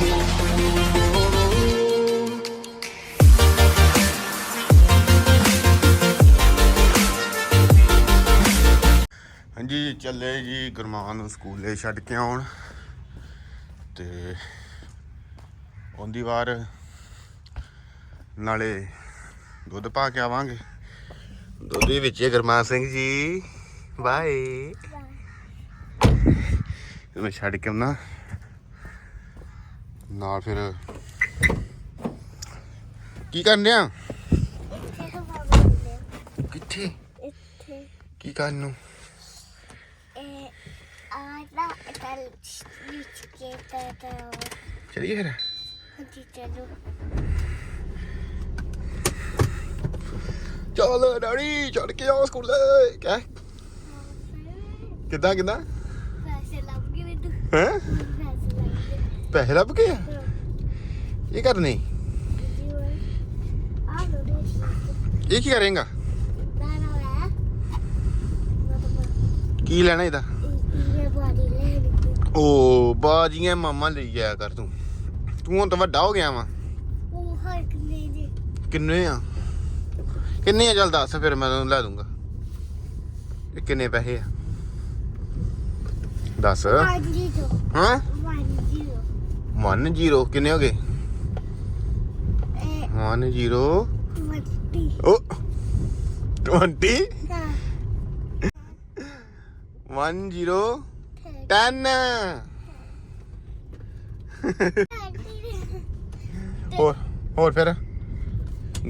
ਹਾਂਜੀ ਚੱਲੇ ਜੀ ਗੁਰਮਾਨ ਨੂੰ ਸਕੂਲੇ ਛੱਡ ਕੇ ਆਉਣ ਤੇ ਉਹਦੀ ਵਾਰ ਨਾਲੇ ਦੁੱਧ ਪਾ ਕੇ ਆਵਾਂਗੇ। ਦੁੱਧ ਦੇ ਵਿੱਚ ਗੁਰਮਾਨ ਸਿੰਘ ਜੀ। ਬਾਏ। ਮੈਂ ਛੱਡ ਕੇ ਆਉਣਾ। ਨਾਲ ਫਿਰ ਕੀ ਕਰਨੇ ਆ? ਕਿੱਥੇ? ਇੱਥੇ। ਕੀ ਕਰਨ ਨੂੰ? ਚਲੀਏ ਫਿਰ? ਹਾਂਜੀ ਚਲੋ। ਚੱਲ ਡੈਡੀ ਛੱਡ ਕੇ ਆਓ ਸਕੂਲੇ। ਕਹਿ ਕਿੱਦਾਂ ਕਿੱਦਾਂ? ਪੈਸੇ ਲੱਭ ਗਏ ਮੈਨੂੰ। ਹੈ? ਪੈਸੇ ਲੱਭ ਗਏ ਆ? ਇਹ ਕਰਨੇ ਇਹ ਕੀ ਕਰੇਗਾ? ਕੀ ਲੈਣਾ ਇਹਦਾ? ਓ ਬਾਜੀਆਂ ਮਾਮਾ ਲਈ ਜਾਇਆ ਕਰ ਤੂੰ। ਤੂੰ ਹੁਣ ਤਾਂ ਵੱਡਾ ਹੋ ਗਿਆ ਵਾ। ਕਿਨੇ ਆ? ਕਿੰਨੇ ਆ ਚੱਲ ਦੱਸ ਫਿਰ ਮੈਂ ਤੈਨੂੰ ਲੈ ਦੂੰਗਾ। ਇਹ ਕਿੰਨੇ ਪੈਸੇ ਆ? ਦੱਸ। ਹਾਂ? 1 0 ਕਿੰਨੇ ਹੋ ਗਏ? ਇਹ 1 0 ਮੱਟੀ ਓ 20 ਹਾਂ। 1 0 10 ਹੋਰ ਹੋਰ ਫਿਰ?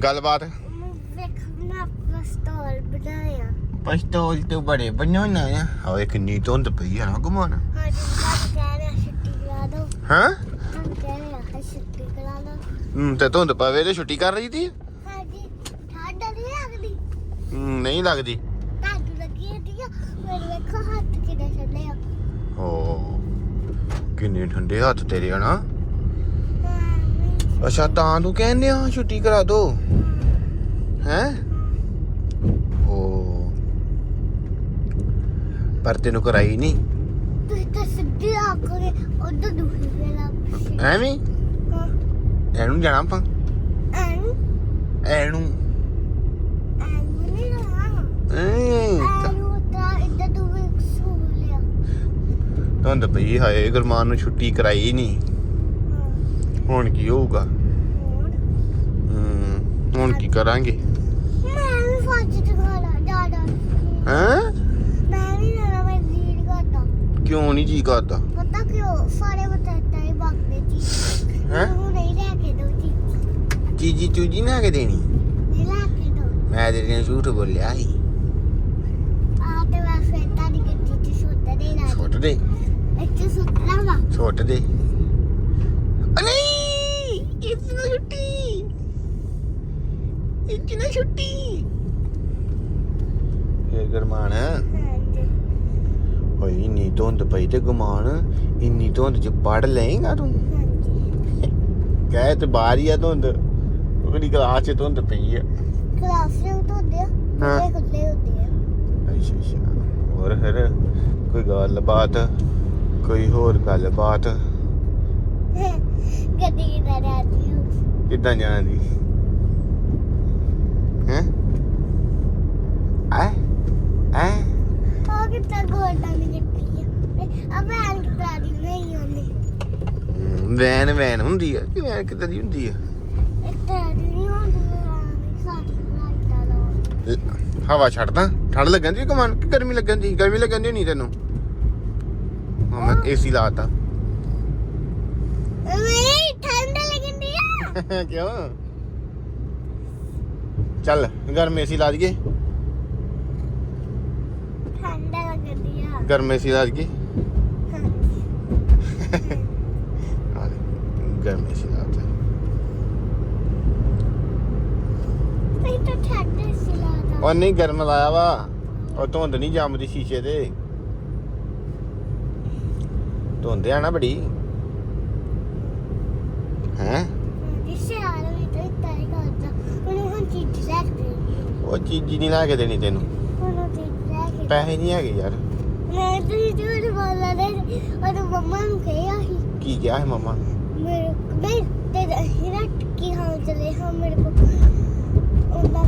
ਗੱਲਬਾਤ? ਵੇਖਣਾ ਪਸਤੌਲ ਬਣਾਇਆ। ਪਸਤੌਲ ਤੇ ਬੜੇ ਬਣਾਉਣਾ ਆ ਹੋਏ ਕਿੰਨੀ ਧੁੰਦ ਪਈ ਆ ਨਾ ਘੁਮਾਣ। ਹਾਂ ਜੀ ਕਹਿ ਰਿਹਾ ਛੁੱਟੀ ਕਰਾ ਦੋ ਹਾਂ ਹਾਂ ਕਹਿ ਰਿਹਾ ਹੈ ਛੁੱਟੀ ਕਰਾ ਲਓ ਹੂੰ ਤੇ ਧੁੰਦ ਪਵੇ ਤੇ ਛੁੱਟੀ ਕਰ ਰਹੀ ਤੀ? ਹਾਂ ਜੀ ਠੰਡ ਨਹੀਂ ਲੱਗਦੀ। ਹੂੰ, ਨਹੀਂ ਲੱਗਦੀ। ਤੁਹਾਨੂੰ ਲੱਗੀ ਹੁੰਦੀ ਆ ਮੇਰੇ ਵੇਖੋ ਹੱਥ ਕਿੱਦਾਂ ਛੱਡੇ ਆ। ਓ ਕਿੰਨੇ ਠੰਡੇ ਹੱਥ ਤੇਰੇ ਹਨਾ ਹਾਂ ਅੱਛਾ ਤਾਂ ਤੂੰ ਕਹਿੰਦੇ ਆ ਛੁੱਟੀ ਕਰਾ ਦੋ। ਹੈ? ਓ ਪਰ ਤੈਨੂੰ ਕਰਾਈ ਨਹੀਂ ਤੁਸੀਂ ਤਾਂ ਸਿੱਧੀ ਆਖੋਗੇ ਉਧਰ ਦੁਖੀ ਗਿਆ ਐਵੇਂ? ਹੀ? ਹਾਂ ਐਨੂੰ। ਜਾਣਾ। ਆਪਾਂ ਐਂ। ਉਤਾ ਇੱਧਰ ਤੂੰ ਪਈ ਹਾਏ ਗੁਰਮਾਨ ਨੂੰ ਛੁੱਟੀ ਕਰਾਈ ਨਹੀਂ ਹੁਣ ਕੀ ਹੋਊਗਾ? ਹੁਣ ਕੀ ਕਰਾਂਗੇ? ਮੈਂ ਵੀ ਫੌਜ ਚ ਖਾਣਾ ਡਾਡਾ ਹੈਂ? ਮੈਂ ਵੀ ਨਾ ਮੈਂ ਲੀਡ ਕਰਦਾ। ਕਿਉਂ ਨਹੀਂ ਜੀ ਕਰਦਾ? ਪਤਾ ਕਿਉਂ? ਸਾਰੇ ਬਤਾਤਾ ਹੀ ਬਾਗਦੇ ਸੀ ਹੈਂ? ਚੀਜੀ ਚੂਜੀ ਨਾ ਕੇ ਦੇਣੀ। ਕੇ ਦੋ। ਮੈਂ ਤੇਰੇ ਨਾਲ ਝੂਠ ਬੋਲਿਆ ਸੀ। ਆ ਤੇ ਮੈਂ ਫਿਰ ਤਾਂ ਦੀ ਗੱਡੀ ਚ ਸੁੱਟ ਦੇ ਨਾ ਛੁੱਟ ਦੇ। ਇੱਥੇ ਸੁੱਟਣਾ ਵਾ। ਛੁੱਟ ਦੇ। ਅ ਨਹੀਂ ਇਸ ਨਾਲ ਛੁੱਟੀ। ਇਸ ਨਾਲ ਛੁੱਟੀ। ਗਰਮਾਨ। ਹਾਂਜੀ। ਹੋਈ ਇੰਨੀ ਧੁੰਦ ਪਈ ਤੇ ਗੁਮਾਨ ਇੰਨੀ ਧੁੰਦ ਚ ਪੜ ਲਏਗਾ ਤੂੰ? ਹਾਂਜੀ। ਕਹੇ ਤੇ ਬਾਹਰ ਹੀ ਆ ਧੁੰਦ। ਉਹ ਕਿਹੜੀ ਕਲਾਸ ਚ ਧੁੰਦ ਪਈ ਆ? ਕਲਾਸਰੂਮ ਤੋਂ ਦੇ ਹਾਂ। ਖੁੱਲੇ ਖੁੱਲੇ ਹੁੰਦੇ ਆ। ਅੱਛਾ ਅੱਛਾ। ਹੋਰ ਫਿਰ ਕੋਈ ਗੱਲਬਾਤ ਕੋਈ ਹੋਰ ਗੱਲਬਾਤ? ਗੱਡੀ ਦਾ ਰਾਜੀ ਕਿੱਦਾਂ ਜਾਣਾ ਦੀ ਹੈ? ਆ ਆ ਆ ਕਿੱਦਾਂ ਗੋਲਡਨ ਦੀ ਗੱਡੀ ਆ। ਅਬੇ ਆਂ ਕਿਤਾਦੀ ਨਹੀਂ ਹੁੰਦੀ ਵੈਨ ਵੈਨ ਹੁੰਦੀ ਆ ਕਿ ਵੈਨ ਕਿੱਦਾਂ ਦੀ ਹੁੰਦੀ ਆ ਇੱਥੇ ਨਹੀਂ ਹੁੰਦੀ ਸਾਡੀ ਲਾਈਟਾਂ ਲਾਓ ਲ- ਹਵਾ ਛੱਡਦਾ? ਠੰਡ ਲੱਗਣ ਦੀ ਕਮਾਨ? ਕਿ ਗਰਮੀ ਲੱਗਣ ਦੀ? ਗਰਮੀ ਲੱਗਣ ਦੀ ਨਹੀਂ ਤੈਨੂੰ? ਹਾਂ ਮੈਂ ਏਸੀ ਲਾਤਾ। ਨਹੀਂ ਠੰਡ ਲੱਗਦੀ ਆ। ਕਿਉਂ? ਚੱਲ ਗਰਮ ਏਸੀ ਲਾ ਦਈਏ। ਠੰਡ ਲੱਗਦੀ ਆ। ਗਰਮ ਏਸੀ ਲਾ ਦਈਏ ਆ ਲੈ, ਗਰਮ ਏਸੀ ਲਾਤਾ ਨਹੀਂ ਤਾਂ ਠੰਡ ਸੀ ਲਾਦਾ ਉਹ ਨਹੀਂ ਗਰਮ ਲਾਇਆ ਵਾ। ਉਹ ਧੁੰਦ ਨਹੀਂ ਜੰਮਦੀ ਸ਼ੀਸ਼ੇ ਤੇ। ਧੁੰਦ ਆ ਨਾ ਬੜੀ। ਹੈ? ਹੀ ਕੇ। ਉਹ ਚੀਜ਼ੀ ਨਹੀਂ ਲਾ ਕੇ ਦੇਣੀ ਤੈਨੂੰ। ਕੇ ਪੈਸੇ ਨਹੀਂ ਹੈਗੇ ਯਾਰ। ਮੈਂ ਤਾਂ ਝੂਠ ਬੋਲਦਾ ਦੇ ਉਹ ਮੰਮਾ ਨੂੰ ਕਿਹਾ ਸੀ। ਕੀ ਕਿਹਾ ਹੈ ਮਮਾ? ਮੇਰੇ ਮੈਂ ਤੇ ਨਾ ਟਿੱਕੀ ਖਾਣ ਚਲੇ ਹਾਂ ਮੇਰੇ ਕੋ ਉਹਨਾਂ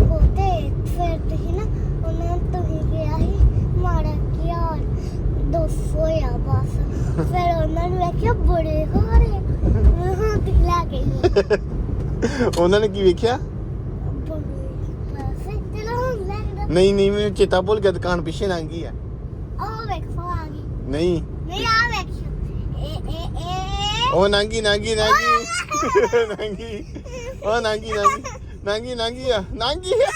ਫਿਰ ਤੁਸੀਂ ਨਾ ਉਹਨਾਂ ਸੀ ਮਾੜਾ ਕੀ ਹਾਲ ਦੋਸੋ ਆ ਬਸ। ਫਿਰ ਉਹਨਾਂ ਨੂੰ ਵੇਖਿਆ ਬੜੇ ਹਾਰੇ ਹਾਂ ਕੇ ਉਹਨਾਂ ਨੇ ਕੀ ਨਹੀਂ ਨਹੀਂ ਮੈਨੂੰ ਚੇਤਾ ਭੁੱਲ ਗਿਆ ਦੁਕਾਨ ਪਿੱਛੇ ਲੰਘ ਗਈ ਆ। ਉਹ ਵੇਖ ਆ ਗਈ। ਨਹੀਂ। ਨਹੀਂ ਆ ਵੇਖਿਓ ਏ ਏ ਏ ਉਹ ਨਾਂਗੀ ਨਾਂਗੀ ਨਾਂਗੀ ਨਾਂਗੀ ਉਹ ਨਾਂਗੀ ਨਾਂਗੀ ਨਾਂਗੀ ਨਾਂਗੀ ਆ। ਨਾਂਗੀ ਆ।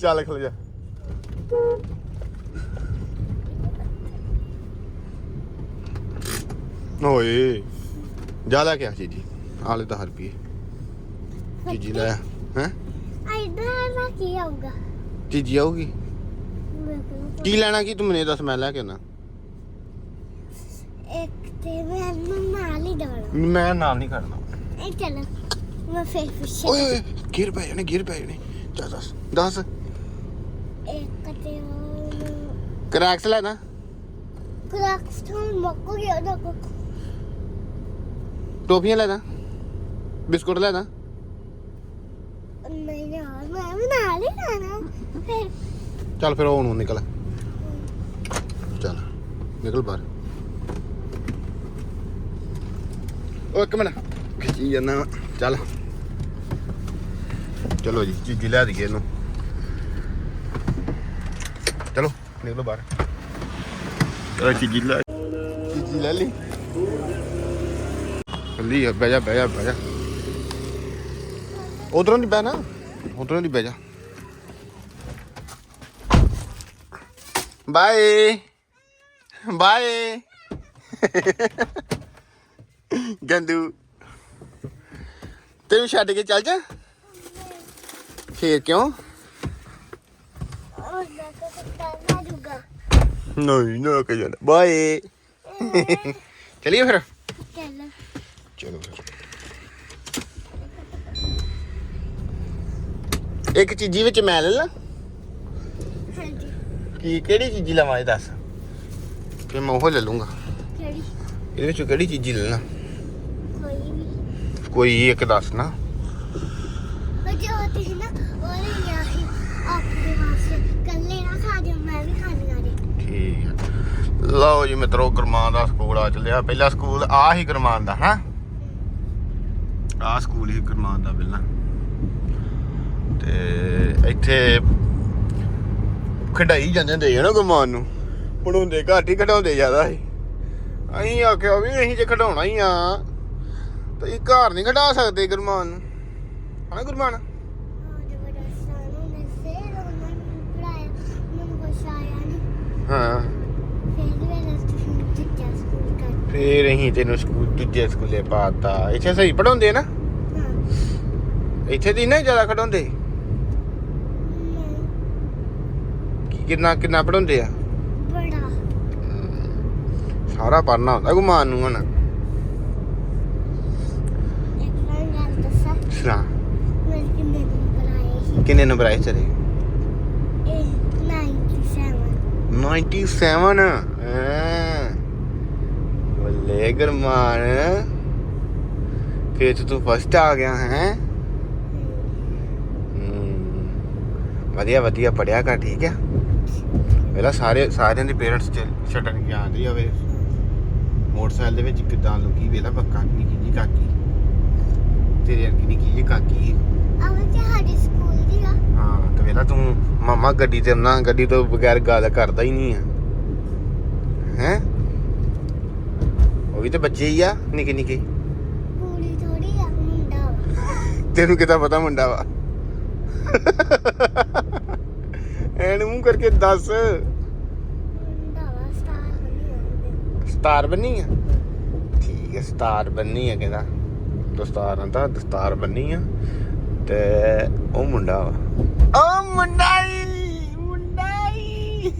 ਚੱਲ ਖਲ ਜਾ। ਓਏ ਜਾ ਲੈ ਕੇ ਆ ਜੀ ਆਲੇ ਤਾਂ ਰੁਪਏ ਜੀਜੀ ਲੈ ਹੈ? ਨਾ ਕੀ ਆਊਗਾ? ਕੀ ਲੈਣਾ ਕੀ? ਤੂੰ ਮੈਨੂੰ ਦੱਸ ਮੈਂ ਲੈ ਕੇ ਆਉਣਾ। ਇੱਕ ਤੇ ਮੈਂ ਨਾਲ ਹੀ ਮੈਂ ਨਾਲ ਨਹੀਂ ਕਰਨਾ। ਇਹ ਚੱਲ। ਓਏ ਓਏ ਚੱਲ ਦੱਸ ਦੱਸ ਇੱਕ ਤੇ ਉਹ ਕਰੈਕਸ ਲੈਣਾ ਕ੍ਰੈਕਸ ਤੋਂ ਮੁੱਕ ਗਿਆ ਨਾ ਕੋ ਟੋਫੀਆਂ ਲੈਣਾ ਬਿਸਕੁਟ ਲੈਣਾ ਨਹੀਂ ਯਾਰ ਮੈਂ ਵੀ ਨਾਲ ਹੀ ਜਾਣਾ ਫਿਰ ਚੱਲ ਫਿਰ ਉਹ ਨੂੰ ਨਿਕਲ। ਚੱਲ ਨਿਕਲ ਬਾਹਰ। ਓ ਇੱਕ ਮਿੰਟ। ਖਿੱਚੀ। ਚੱਲ। ਚਲੋ ਜੀ ਚੀਜ਼ੀ ਲੈ ਦਈਏ ਇਹਨੂੰ। ਚਲੋ ਨਿਕਲੋ ਬਾਹਰ। ਚਲੋ ਚੀਜ਼ੀ ਲੈ। ਚੀਜ਼ੀ ਲੈ ਲਈ। ਲਈ ਆ, ਬਹਿ ਜਾ ਬਹਿ ਜਾ ਬਹਿ ਜਾ। ਉਧਰੋਂ ਨਹੀਂ ਬਹਿਣਾ ਉਧਰੋਂ ਨਹੀਂ ਬਹਿ ਜਾ। ਬਾਏ। ਬਾਏ। ਗੰਦੂ। ਤੈਨੂੰ ਛੱਡ ਕੇ ਚੱਲ ਜਾ। ਫੇਰ ਕਿਉਂ? ਨਹੀਂ ਨਾ ਕਿ ਜਾਣਾ ਬਾਏ। ਚਲਿਏ ਫਿਰ? ਚੱਲ। ਚਲੋ ਫਿਰ। ਇੱਕ ਚੀਜ਼ੀ ਵਿੱਚ ਮੈਂ ਲੈ ਲਾਂ। ਹਾਂਜੀ। ਕੀ ਕਿਹੜੀ ਚੀਜ਼ੀ ਲਵਾਂ ਇਹ ਦੱਸ? ਫਿਰ ਮੈਂ ਉਹ ਲੈ ਲੂੰਗਾ। ਕਿਹੜੀ? ਇਹਦੇ ਵਿੱਚੋਂ ਕਿਹੜੀ ਚੀਜ਼ੀ ਲੈ ਲਾਂ? ਕੋਈ ਵੀ ਕੋਈ ਇੱਕ ਦੱਸ ਨਾ। ਜੋ ਤੁਸੀਂ ਨਾ ਉਹ ਲਿਆ ਸੀ ਆਪਣੇ ਵਾਸਤੇ ਕੱਲੇ ਨਾ ਖਾ ਦਿਓ ਮੈਂ ਵੀ ਖਾਣੀ ਆ ਠੀਕ ਹੈ ਲਓ ਜੀ ਮਿੱਤਰੋ ਕਰਮਾਨ ਦਾ ਸਕੂਲ ਆ ਚੱਲਿਆ। ਪਹਿਲਾ ਸਕੂਲ ਆ ਹੀ ਕਰਮਾਨ ਦਾ, ਹਾਂ? ਆ ਸਕੂਲ ਹੀ ਕਰਮਾਨ ਦਾ ਪਹਿਲਾਂ। ਤੇ ਇੱਥੇ ਖਡਾਈ ਜਾਂਦੇ ਹੁੰਦੇ ਸੀ ਨਾ ਗੁਰਮਾਨ ਨੂੰ। ਪੜਾਉਂਦੇ ਘੱਟ ਹੀ ਖਡਾਉਂਦੇ ਜ਼ਿਆਦਾ ਸੀ। ਅਸੀਂ ਆਖਿਆ ਵੀ ਅਸੀਂ ਜੇ ਖਡਾਉਣਾ ਹੀ ਆ, ਤੇ ਇਹ ਘਰ ਨਹੀਂ ਖਡਾ ਸਕਦੇ ਗੁਰਮਾਨ ਨੂੰ। ਹਨਾ ਗੁਰਮਾਨ ਉਹ ਜੋ ਬੜਾ ਸਾਨੂੰ ਨੇ ਫੇਰ ਉਹਨਾਂ ਨੂੰ ਪੜਾਇਆ ਮੈਨੂੰ ਕੁਛ ਆਇਆ ਨਹੀਂ ਹਾਂ। ਫੇਰ ਅਸੀਂ ਤੈਨੂੰ ਸਕੂਲ ਦੂਜੇ ਸਕੂਲੇ ਪਾਤਾ ਇੱਥੇ ਸਹੀ ਪੜਾਉਂਦੇ ਨਾ? ਇੱਥੇ ਦੀ ਨਾ ਜ਼ਿਆਦਾ ਕੀ ਕਿੰਨਾ ਕਿੰਨਾ ਪੜਾਉਂਦੇ ਆ? ਬੜਾ ਸਾਰਾ ਪੜਨਾ ਹੁੰਦਾ ਗੁਮਾਨ ਨੂੰ ਹੁਣ। ਸੁਣਾ। ਕਿੰਨੇ ਨੰਬਰ ਆਏ ਸੀ? ਕਿੰਨੇ ਨੰਬਰ ਆਏ ਇਹ 97 ਬੱਲੇ ਗੁਰਮਾਨ। ਫੇਰ ਤੂੰ ਫਸਟ ਆ ਗਿਆ, ਹੈ? ਵਧੀਆ ਵਧੀਆ ਪੜਿਆ ਕਰ, ਠੀਕ ਆ? ਪਹਿਲਾਂ ਸਾਰੇ, ਸਾਰਿਆਂ ਦੇ ਪੇਰੈਂਟਸ ਛੱਡਣ ਕੇ ਆਂਦੇ ਹੋਵੇ। ਮੋਟਰਸਾਈਕਲ ਦੇ ਵਿੱਚ ਕਿਦਾਂ ਲੁਕੀ ਵੇਲਾ ਬੱਕਾ ਨਿੱਕੀ ਜੀ ਕਾਕੀ। ਤੇਰੇ ਵਰਗੀ ਨਿੱਕੀ ਜੀ ਕਾਕੀ। ਆਹ ਤੇ ਸਾਡੇ ਸਕੂਲ ਹਾਂ ਤੇ ਵੇਲਾ ਤੂੰ ਮਾਮਾ ਗੱਡੀ ਤੇ ਨਾ ਗੱਡੀ ਤੋਂ ਬਗੈਰ ਗੱਲ ਕਰਦਾ ਹੀ ਨਹੀਂ ਆ। ਹੈ? ਉਹ ਵੀ ਤਾਂ ਬੱਚੇ ਹੀ ਆ ਨਿੱਕੇ ਨਿੱਕੇ। ਕੁੜੀ ਥੋੜੀ ਆ ਮੁੰਡਾ ਵਾ। ਤੈਨੂੰ ਕਿਤਾ ਪਤਾ ਮੁੰਡਾ ਵਾ? ਐਨ ਮੂੰਹ ਕਰਕੇ ਦੱਸ। ਸਟਾਰ ਬੰਨੀ ਆ। ਠੀਕ ਹੈ ਸਟਾਰ ਬੰਨੀ ਆ ਕਹਿੰਦਾ। ਦਸਤਾਰ ਆਂਦਾ ਦਸਤਾਰ ਬੰਨੀ ਆ। ਤੇ ਉਹ ਮੁੰਡਾ ਵਾ। ਉਹ ਮੁੰਡਾ ਹੀ ਮੁੰਡਾ ਹੀ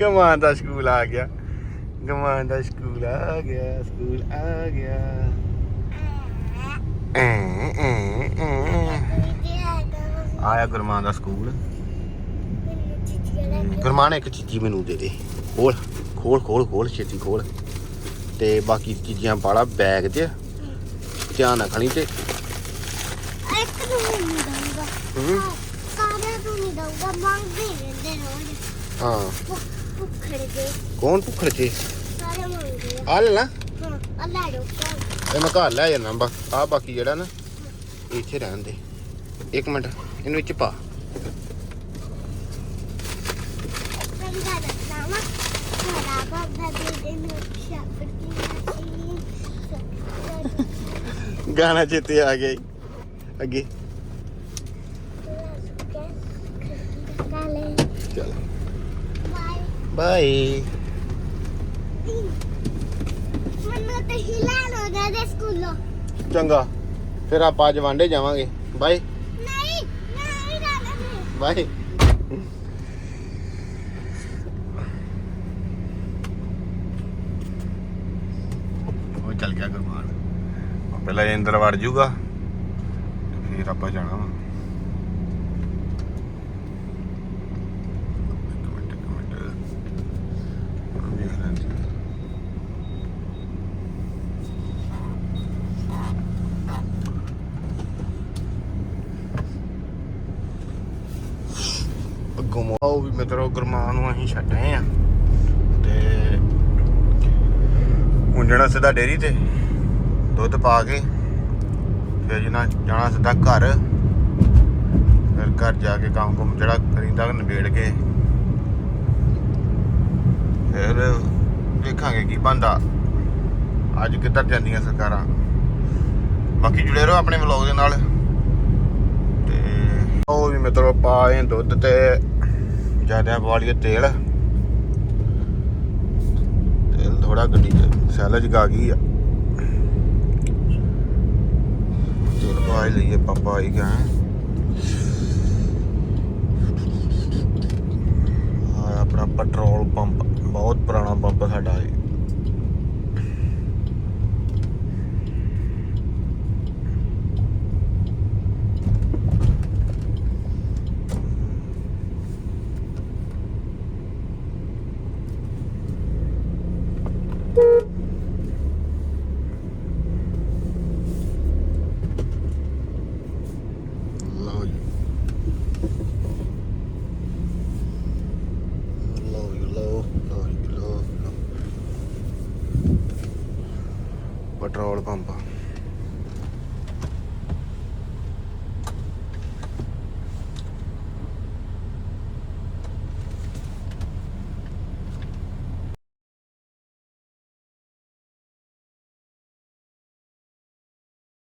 ਕਮਾਨ ਦਾ ਸਕੂਲ ਆ ਗਿਆ। ਕਮਾਨ ਦਾ ਸਕੂਲ ਆ ਗਿਆ ਸਕੂਲ ਆ ਗਿਆ। ਆਇਆ ਗੁਰਮਾਨ ਦਾ ਸਕੂਲ। ਗੁਰਮਾਨ ਇੱਕ ਚੀਜ਼ੀ ਮੈਨੂੰ ਦੇ ਦੇ। ਖੋਲ ਖੋਲ ਖੋਲ ਖੋਲ ਛੇਤੀ ਖੋਲ। ਤੇ ਬਾਕੀ ਚੀਜ਼ਾਂ ਪਾਲਾ ਬੈਗ 'ਚ ਧਿਆਨ ਰੱਖਣੀ ਤੇ ਹੂੰ ਕਾਰਿਆਂ ਨੂੰ ਨਹੀਂ ਦਊਗਾ ਮੰਗਦੇ ਰਹਿੰਦੇ ਰੋਜ਼ ਹਾਂ ਭੁੱਖ- ਭੁੱਖੜ ਦੇ ਕੌਣ ਭੁੱਖੜ ਚ ਸਾਰੇ ਮੰਗਦੇ ਆ ਆ ਲੈ ਨਾ ਹਾਂ ਆ ਲੈ ਲਓ ਚੱਲ। ਇਹ ਮੈਂ ਘਰ ਲੈ ਜਾਣਾ ਬਾ ਆ ਬਾਕੀ ਜਿਹੜਾ ਨਾ ਇਹ ਇੱਥੇ ਰਹਿਣ ਦੇ ਇੱਕ ਮਿੰਟ ਇਹਨੂੰ ਵਿੱਚ ਪਾ ਮੈਂ ਗੱਲ ਦੱਸਾਂ ਵਾ ਮੇਰਾ ਬਾਬਾ ਦੇ ਦੇ ਨੂੰ ਸ਼ਾਪਰ ਕੀ ਮਸ਼ੀਨ ਗਾਣਾ ਚੇਤੇ ਆ ਗਿਆ ਈ। ਅੱਗੇ ਕਾਲੇ ਚਲ ਬਾਏ ਬਾਏ ਮੈਨੂੰ ਤੇ ਹਿਲਾ ਲੋ ਦੇ ਸਕੂਲੋਂ ਚੰਗਾ। ਫਿਰ ਆਪਾਂ ਅੱਜ ਵਾਂਡੇ ਜਾਵਾਂਗੇ। ਬਾਏ ਨਹੀਂ ਨਹੀਂ ਜਾਣਾ ਬਾਏ ਉਹ ਚੱਲ ਗਿਆ ਗੁਰਮਾਨ ਪਹਿਲਾਂ ਇਹ ਅੰਦਰ ਵੜ ਜਾਊਗਾ ਤੇ ਫਿਰ ਆਪਾਂ ਜਾਣਾ ਵਾ ਇੱਕ ਮਿੰਟ ਇੱਕ ਮਿੰਟ ਵੇਖ ਲੈਂਦੇ ਹਾਂ। ਅੱਗੋਂ ਉਹ ਵੀ ਗੁਰਮਾਨ ਨੂੰ ਅਸੀਂ ਛੱਡੇ ਆ। ਤੇ ਹੁਣ ਜਾਣਾ ਸਿੱਧਾ ਡੇਰੀ ਤੇ ਦੁੱਧ ਪਾ ਕੇ ਫਿਰ ਜਨਾ ਜਾਣਾ ਸਿੱਧਾ ਘਰ, ਫਿਰ ਘਰ ਜਾ ਕੇ ਕੰਮ ਕੁਮ ਜਿਹੜਾ ਕਰੀਂਦਾ ਨਿਬੇੜ ਕੇ, ਫਿਰ ਦੇਖਾਂਗੇ ਕੀ ਬੰਦਾ ਅੱਜ ਕਿੱਧਰ ਜਾਂਦੀਆਂ ਸਰਕਾਰਾਂ। ਬਾਕੀ ਜੁੜੇ ਰਹੋ ਆਪਣੇ ਵਲੌਗ ਦੇ ਨਾਲ। ਤੇ ਉਹ ਵੀ ਮਿੱਤਰੋ ਪਾਏ ਦੁੱਧ ਤੇ। ਜ਼ਿਆਦਾ ਵਾਲੀਏ ਤੇਲ। ਤੇਲ ਥੋੜਾ ਗੱਡੀ ਚ ਸੈਲ ਚ ਗਈ ਆ। ਤੇਲ ਪਾਈ ਲਈਏ ਪਾਪਾ ਆਈ ਗਿਆ ਆਪਣਾ ਪੈਟਰੋਲ ਪੰਪ, ਬਹੁਤ ਪੁਰਾਣਾ ਪੰਪ ਸਾਡਾ ਹੈ ਲਓ ਜੀ ਲਓ ਜੀ ਲਓ ਲਓ ਜੀ ਲਓ ਲਓ। Petrol pump.